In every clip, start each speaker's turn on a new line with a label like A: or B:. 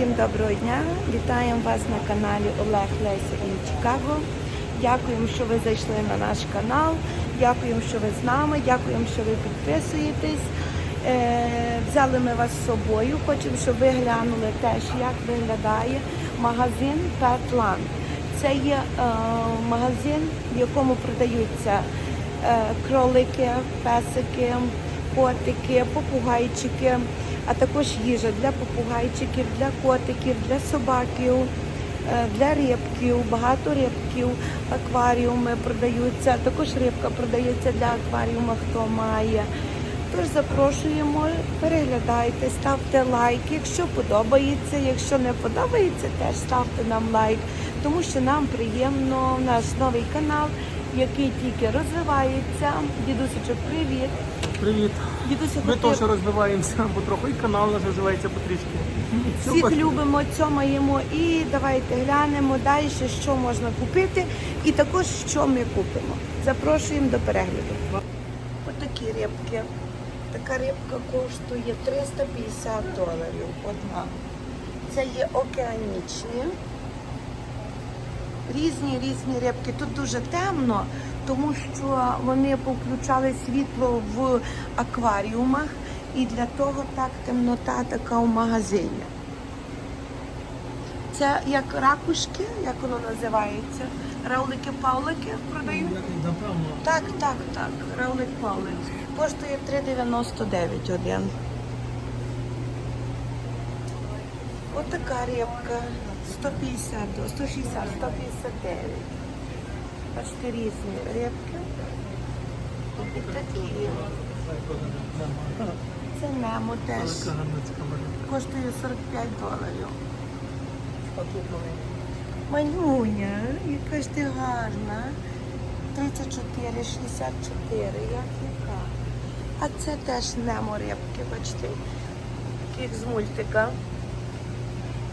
A: Всім доброго дня! Вітаємо вас на каналі Олег Леся і Чикаго. Дякуємо, що ви зайшли на наш канал. Дякуємо, що ви з нами. Дякуємо, що ви підписуєтесь. Е, взяли ми вас з собою. Хочемо, щоб ви глянули теж, як виглядає магазин Petland. Це є е, магазин, в якому продаються е, кролики, песики, котики, попугайчики, а також їжа для попугайчиків, для котиків, для собаків, е, для рибків, багато рибків, акваріуми продаються, також рибка продається для акваріуму, хто має. Тож запрошуємо, переглядайте, ставте лайк. Якщо подобається, якщо не подобається, теж ставте нам лайк, тому що нам приємно наш новий канал, який тільки розвивається. Дідусечок, привіт.
B: Привіт.
A: Дідуся
B: Ми теж розвиваємося, бо трохи і канал наш розвивається потрішки.
A: Всіх
B: Супер.
A: любимо, цьомаємо і давайте глянемо далі, що можна купити, і також що ми купимо. Запрошуємо до перегляду. Отакі рибки. Така рибка коштує 350 доларів одна. Це є океанічні. Різні різні рибки. Тут дуже темно, тому що вони повключали світло в акваріумах, і для того так темнота така в магазині. Це як ракушки, як воно називається? Раулики-павлики продають?
B: Напевно.
A: Так, так, так. Раулик Павлик. Коштує 3,99 один. Отака рибка. 150, до- 160, 159. Бачите, різні рибки. І такі. Це немо теж. Коштує 45 доларів. Манюня, яка ж ти гарна. 34, 64, як яка. А це теж немо рибки, бачите, як з мультика.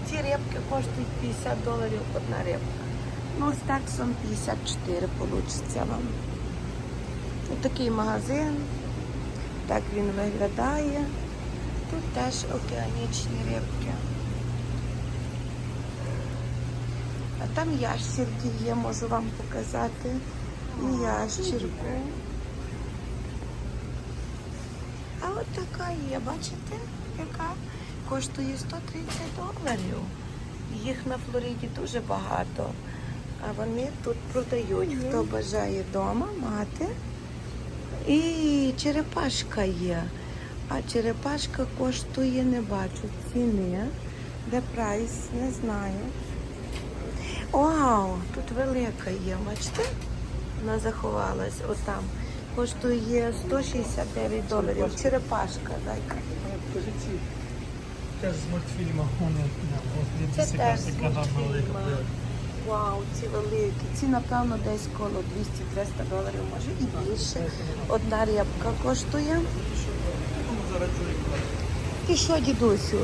A: Ці рибки коштують 50 доларів одна рибка. Ну, з таксом 54 вийде вам. Ось такий магазин. Так він виглядає. Тут теж океанічні рибки. А там ящерки є, можу вам показати. І ящерку. А от така є, бачите, яка коштує 130 доларів. Їх на Флориді дуже багато. А вони тут продають, хто бажає вдома мати. І черепашка є. А черепашка коштує, не бачу ціни. Де прайс, не знаю. Вау, тут велика є, бачите? Вона заховалась отам. Коштує 169 доларів. Черепашка, дай-ка.
B: Теж з мультфільму.
A: Це теж з
B: така
A: мультфільма. Вау, ці великі. Ці, напевно, десь коло 200-300 доларів, може і більше. Одна рябка коштує. І що, дідусю?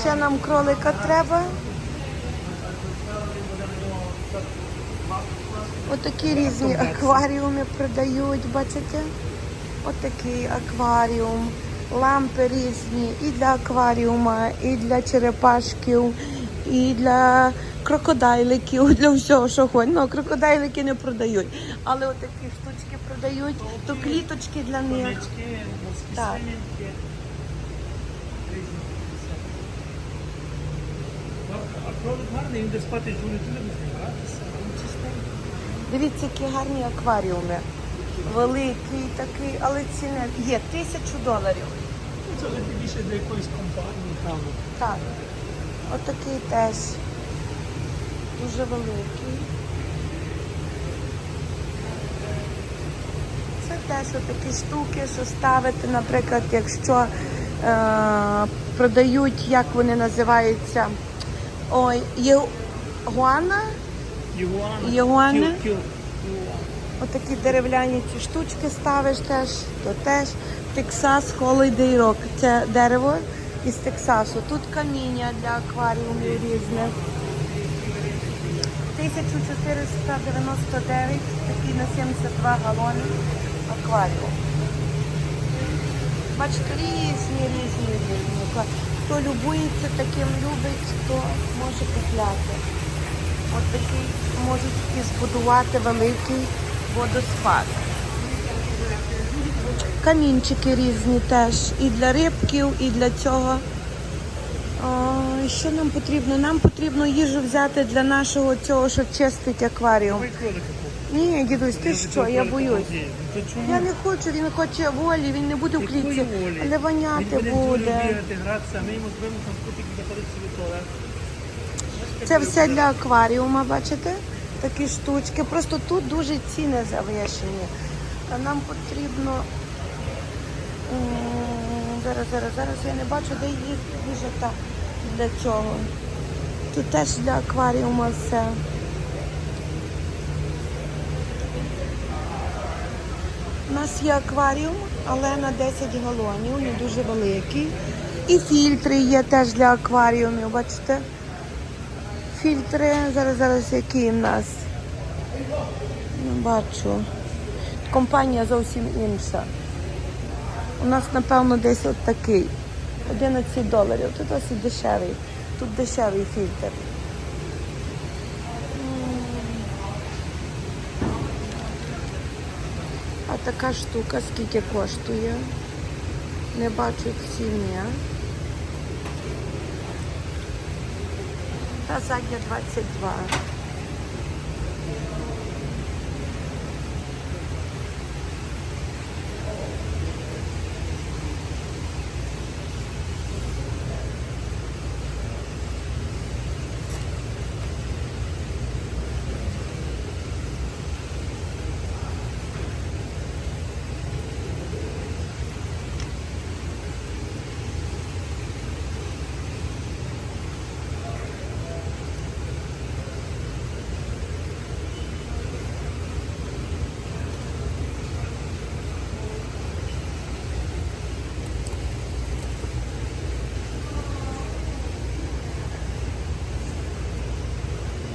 A: Ще нам кролика треба. Отакі різні акваріуми продають, бачите? Отакий акваріум, лампи різні і для акваріума, і для черепашків, і для крокодайликів, для всього, що хоч. Ну, крокодайлики не продають. Але отакі штучки продають, то кліточки для них. Так.
B: А кролик гарний, він де спати ти не гратися.
A: Дивіться, які гарні акваріуми. Великий такий, але ціни є тисячу доларів.
B: Ну, Це вже більше для якоїсь компанії, певно.
A: Так. Отакий теж. Дуже великий. Це теж отакі штуки, що ставити, наприклад, якщо е, продають, як вони називаються, ой, єгуана. Ігуани?
B: Кіл- кіл-
A: Отакі дерев'яні ці штучки ставиш теж, то теж Texas Holiday Rock. Це дерево із Тексасу. Тут каміння для акваріумів різне. 1499, такий на 72 галони акваріум. Бачите, різні, різні, різні. хто любується таким любить, то може купляти. От такий можуть і збудувати великий водоспад. Камінчики різні теж. І для рибків, і для цього. О, що нам потрібно? Нам потрібно їжу взяти для нашого цього, що чистить акваріум. Ні, дідусь, ти що? Я боюсь. Я не хочу, він хоче волі, він не буде в клітці, але воняти
B: буде а.
A: Це все для акваріума, бачите? Такі штучки. Просто тут дуже ціни завищені. А нам потрібно. Зараз, зараз, зараз я не бачу, де їх їжа та для чого. Тут теж для акваріума все. У нас є акваріум, але на 10 галонів, не дуже великий. І фільтри є теж для акваріумів, бачите? Фільтри, зараз, зараз які в нас. Не бачу. Компанія зовсім інша. У нас, напевно, десь от такий. 11 доларів. Тут досить дешевий. Тут дешевий фільтр. А така штука скільки коштує? Не бачу ціни. Та задня 22.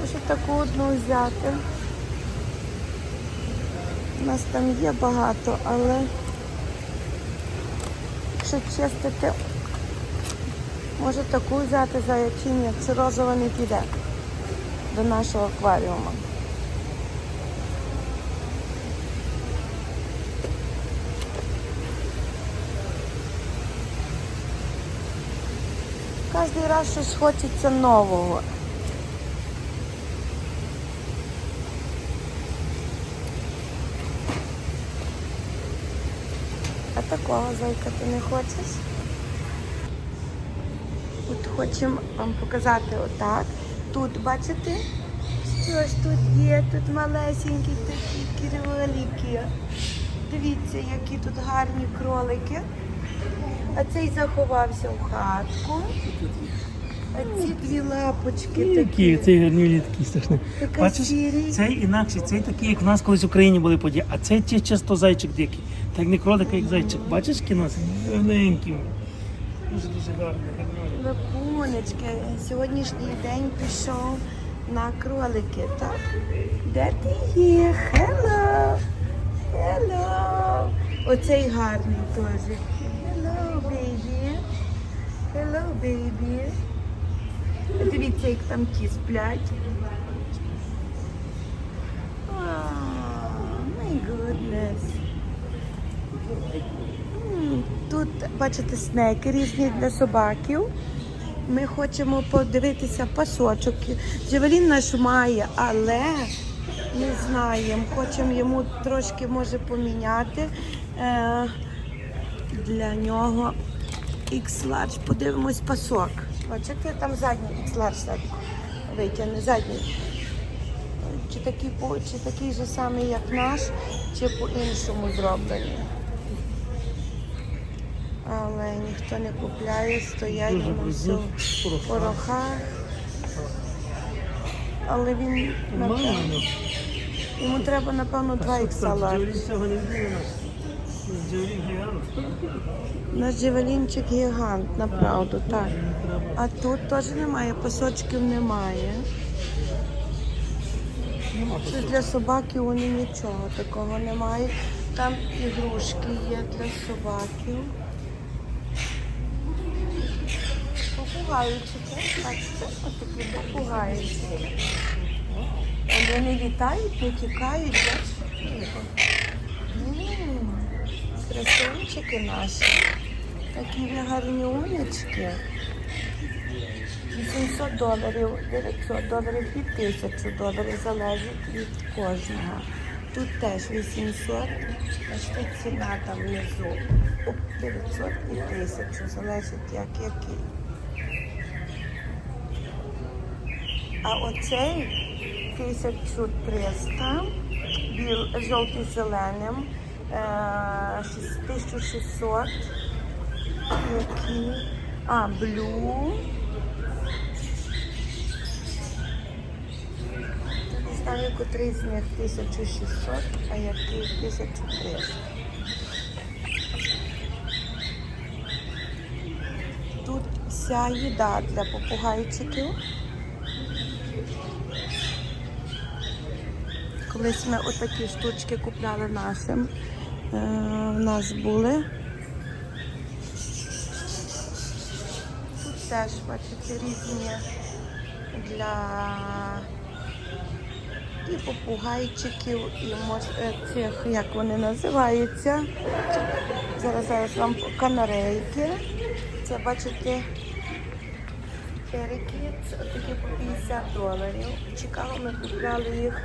A: Може таку одну взяти. У нас там є багато, але якщо чистити, може таку взяти за ячіння, це розова не піде до нашого акваріуму. Кожен раз щось хочеться нового. А такого зайка ти не хочеш? От хочемо вам показати отак. Тут, бачите, що ж тут є? Тут малесенькі такі кролики. Дивіться, які тут гарні кролики. А цей заховався в хатку. А ці дві лапочки
B: Які,
A: такі.
B: цей гарнюлі такий страшний.
A: Така
B: Бачиш,
A: сірий.
B: цей інакший, цей такий, як в нас колись в Україні були події, а цей ті чисто зайчик дикий. Так не кролик, а як зайчик. Бачиш кіно? Маленький. Дуже дуже гарний. гарний.
A: Лапунечки, сьогоднішній день пішов на кролики, так? Де ти є? Hello! Hello! Оцей гарний теж. Hello, baby. Hello, baby. Дивіться, як там ті сплять. Тут, бачите, снеки різні для собаків. Ми хочемо подивитися пасочок. Джевелін наш має, але не знаємо. Хочемо йому трошки може поміняти е, для нього X-Large. Подивимось пасок. Бачите, там задній X-Large так витягне, задній. Чи такий, чи такий же самий, як наш, чи по-іншому зроблений. Але ніхто не купляє, стоять
B: Дуже
A: воно все в
B: в
A: порохах. Але він напевно, йому треба, напевно, два іксала. Наш джевелінчик гігант, направду, так. А тут теж немає, пасочків немає.
B: Нема
A: Що для собаки вони нічого такого немає. Там ігрушки є для собаків. попугайчики. Бачите, отакі попугайчики. Вони літають, не тікають, бачите? Красунчики наші. Такі гарні умнички. 800 доларів, 900 доларів і 1000 доларів залежить від кожного. Тут теж 800, бачите, ціна там внизу. 900 і 1000, залежить як який. А оцей 1300, біл, жовтий зеленим, 1600, який, а, блю, не знаю, котрий з них 1600, а який 1300. Тут вся їда для попугайчиків. Колись ми отакі штучки купляли нашим. Е, У нас були. Тут теж, бачите, різні для і попугайчиків, і е, цих, як вони називаються. Зараз зараз вам канарейки. Це бачите. Це такі по 50 доларів. В ми купляли їх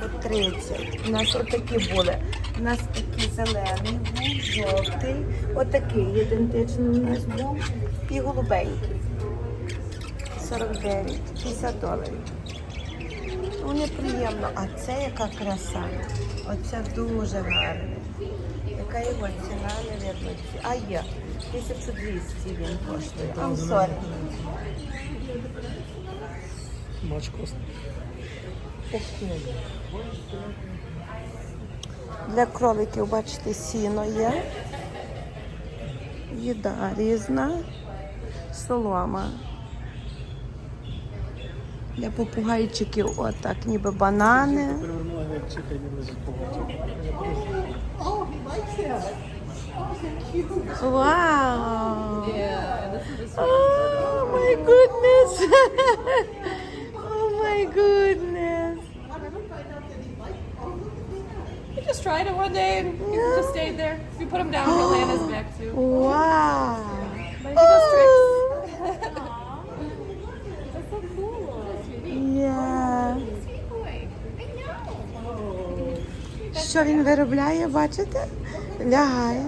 A: по 30. У нас отакі були. У нас такий зелений був, жовтий, отакий ідентичний у нас був і голубенький. 49, 50 доларів. Вони приємно. А це яка краса. Оце дуже гарне. Яка його ціна, не видно. А є. 1200 він коштує. I'm sorry.
B: Бач кост.
A: Для кроликів, бачите, сіно є. Їда різна, солома. Для попугайчиків отак, ніби банани.
B: Перевернула як чекай, не лежить побачив.
A: Wow!
C: Yeah, this is just
A: Oh my goodness! oh my goodness!
C: You just tried it one day and he just stayed there. If you put him down, he'll lay on his back too.
A: Wow!
C: But he does tricks.
A: Oh,
C: That's so cool.
A: yeah.
C: Sweet boy. I know.
A: Що він виробляє, бачите? Лягає.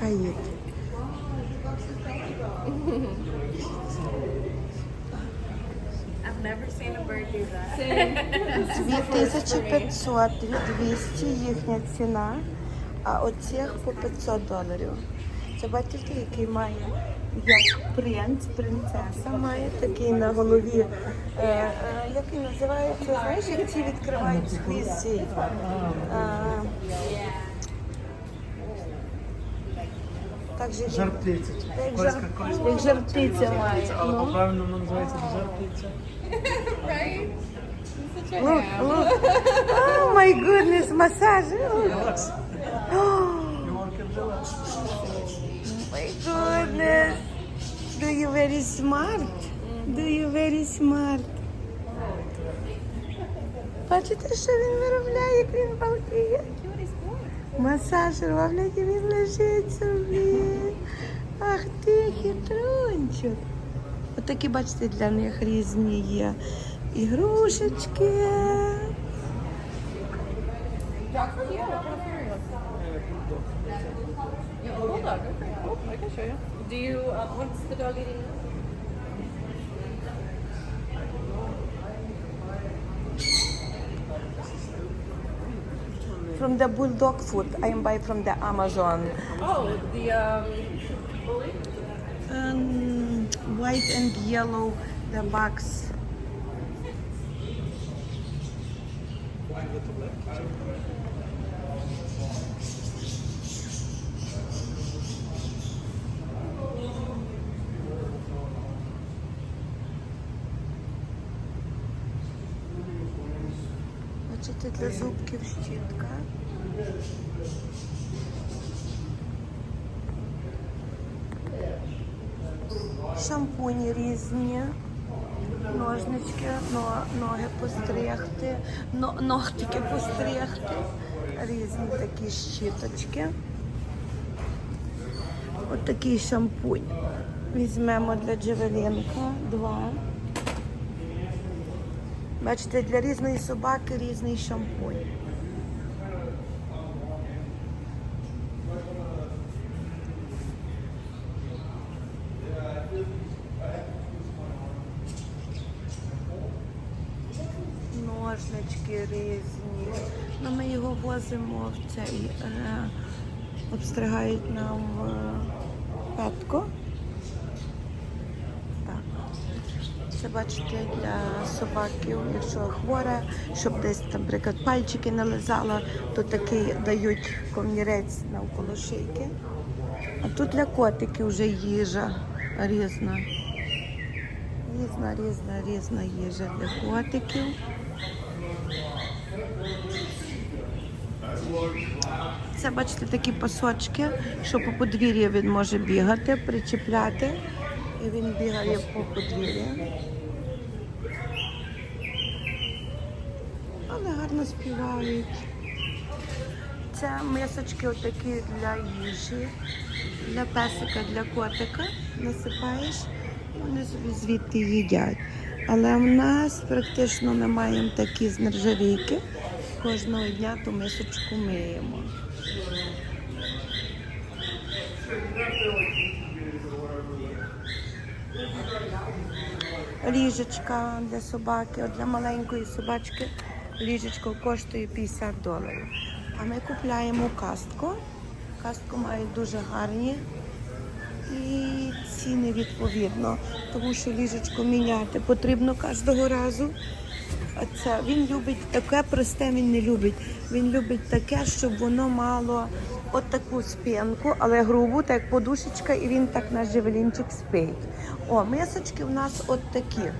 A: Каїт.
D: I've never seen a bird do that.
A: 2500, 200 їхня ціна, а оцих по 500 доларів. Це бачите, який має як принц, принцеса має такий на голові. Е, е, як він називається? Знаєш, як ці відкривають скрізь ці, е, Так же
B: Жар-птиця.
A: Як жар- як жар-птиця має.
B: Але
A: ну.
B: по-правильному воно називається жар-птиця.
C: Right? He's such a
A: Look, look. Oh my goodness, масаж.
B: Релакс.
A: Oh
B: You want to relax?
A: my goodness. Do you very smart? Do you very smart? Бачите, що він виробляє, як він балкує? Масаж роблять і він лежить собі. Ах ти хитрунчик. Отакі, бачите, для них різні є ігрушечки.
C: Do you? Uh, what's the dog eating?
A: From the bulldog food, I am buy from the Amazon.
C: Oh, the um.
A: Um, white and yellow, the box. Бачите, для зубків щітка. шампуні різні, ножнички, но- ноги постригти, но- ногтики постригти, різні такі щіточки. От шампунь. Візьмемо для Джевелінка два. Бачите, для різної собаки різний шампунь. Ножнички різні. Ну, ми його возимо в цей, е, обстригають нам в петко. Так. Бачите для собаків, якщо хвора, щоб десь, наприклад, пальчики нализала, то такий дають комірець навколо шийки. А тут для котиків вже їжа різна. Різна, різна, різна їжа для котиків. Це, бачите, такі пасочки, що по подвір'ю він може бігати, причіпляти. І він бігає по подвір'ю. Але гарно співають. Це мисочки отакі для їжі, для песика, для котика. Насипаєш, вони звідти їдять. Але в нас практично ми маємо такі з нержавійки. Кожного дня ту мисочку миємо. Ліжечка для собаки, для маленької собачки ліжечко коштує 50 доларів. А ми купляємо кастку. Кастку мають дуже гарні і ціни відповідно, тому що ліжечко міняти потрібно кожного разу. Це він любить таке просте, він не любить. Він любить таке, щоб воно мало от таку спинку, але грубу, так як подушечка, і він так наш джевелінчик спить. О, мисочки в нас от такі.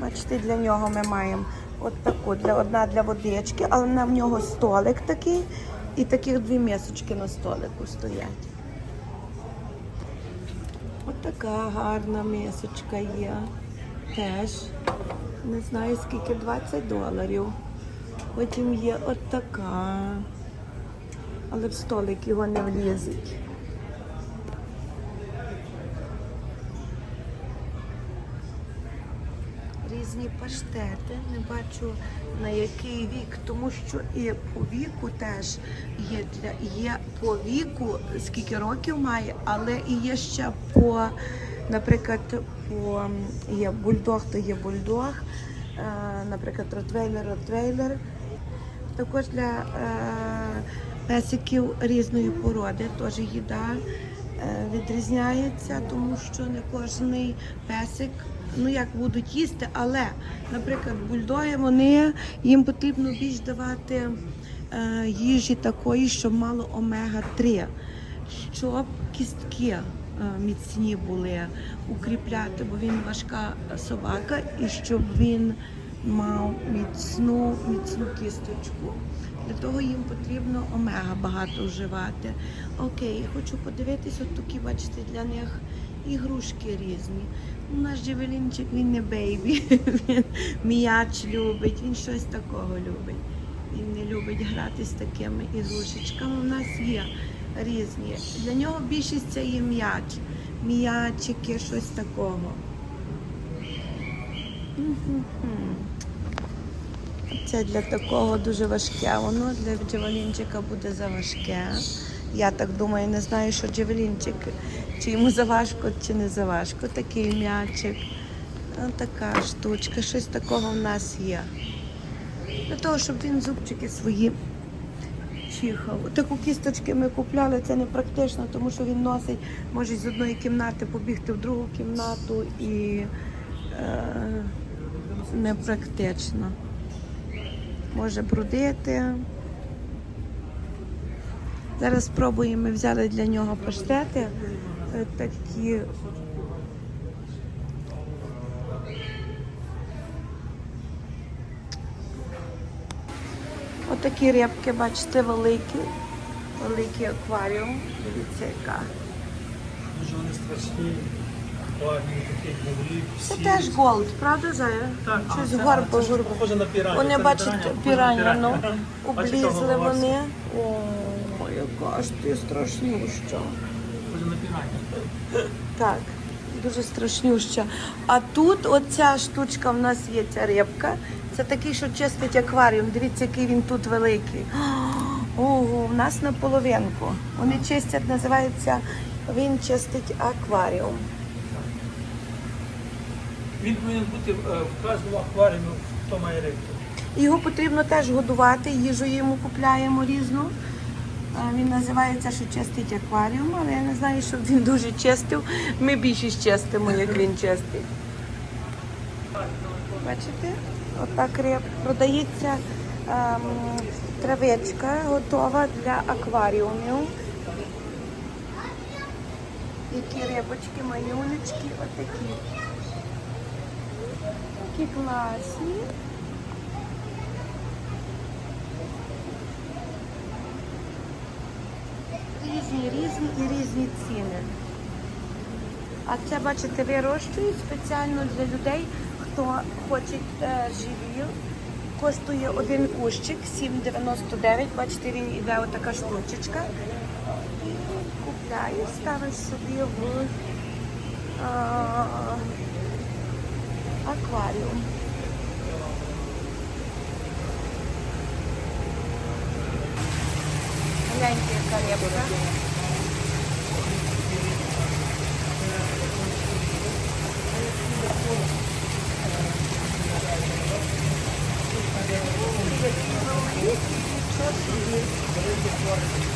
A: Бачите, для нього ми маємо от таку, для, одна для водички, але в нього столик такий, і таких дві мисочки на столику стоять. От така гарна мисочка є. Теж. Не знаю скільки, 20 доларів. Потім є от така. Але в столик його не влізить. Різні паштети. Не бачу на який вік, тому що і по віку теж є для є по віку, скільки років має, але і є ще по, наприклад, по є бульдог, то є бульдог, е, наприклад, ротвейлер, ротвейлер. Також для е, песиків різної породи теж їда е, відрізняється, тому що не кожний песик, ну як будуть їсти, але, наприклад, бульдоги, вони їм потрібно більш давати е, їжі такої, щоб мало омега-3, щоб кістки е, міцні були укріпляти, бо він важка собака, і щоб він мав міцну, міцну кісточку. Для того їм потрібно омега багато вживати. Окей, хочу подивитись, от такі, бачите, для них ігрушки різні. У нас Джевелінчик, він не бейбі, він м'яч любить, він щось такого любить. Він не любить грати з такими ігрушечками. У нас є різні. Для нього більшість це є м'яч. М'ячики, щось такого. Це для такого дуже важке. Воно для джевелінчика буде заважке. Я так думаю, не знаю, що джевелінчик, чи йому заважко, чи не заважко. Такий м'ячик. Ось така штучка, щось такого в нас є. Для того, щоб він зубчики свої чихав. Таку кісточки ми купляли, це не практично, тому що він носить, може з одної кімнати побігти в другу кімнату і е, непрактично. Може брудити. Зараз спробуємо, ми взяли для нього паштети такі. Отакі рибки, бачите, великі, великий акваріум. Дивіться, яка.
B: Дуже вони страшні. акваріум, такий були.
A: Це теж голд, правда, Зая?
B: Так,
A: Щось
B: це-
A: горбо,
B: це ж
A: горбо.
B: похоже на піраню.
A: Вони бачите,
B: піраня,
A: ну, облізли вони. О, яка ж ти страшнюща.
B: На піраню.
A: Так, дуже страшнюща. А тут оця штучка в нас є ця рибка. Це такий, що чистить акваріум. Дивіться, який він тут великий. Ого, в нас на половинку. Вони чистять, називається він чистить акваріум.
B: Він повинен бути е, в кожному акваріумі, хто має рибку.
A: Його потрібно теж годувати, їжу йому купляємо різну. Він називається, що чистить акваріум, але я не знаю, щоб він дуже чистив. Ми більшість чистимо, як він чистить. Бачите? Отак риб продається ем, травичка готова для акваріумів. Які рибочки, малюночки, отакі. Такі класні. Різні, різні і різні ціни. А це, бачите, вирощують спеціально для людей, хто хоче е, живі. Коштує один кущик 7,99. Бачите, він іде отака штучечка. І купляєш, ставиш собі в а, акваріум. Гляньте, коллега. Thank you.